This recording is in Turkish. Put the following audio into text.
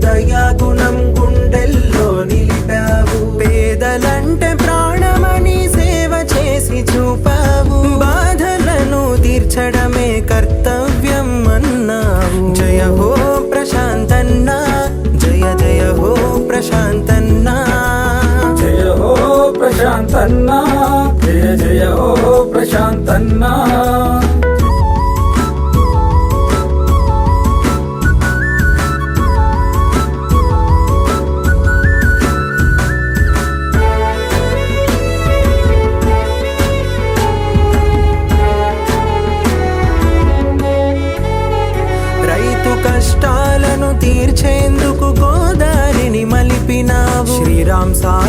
die sağa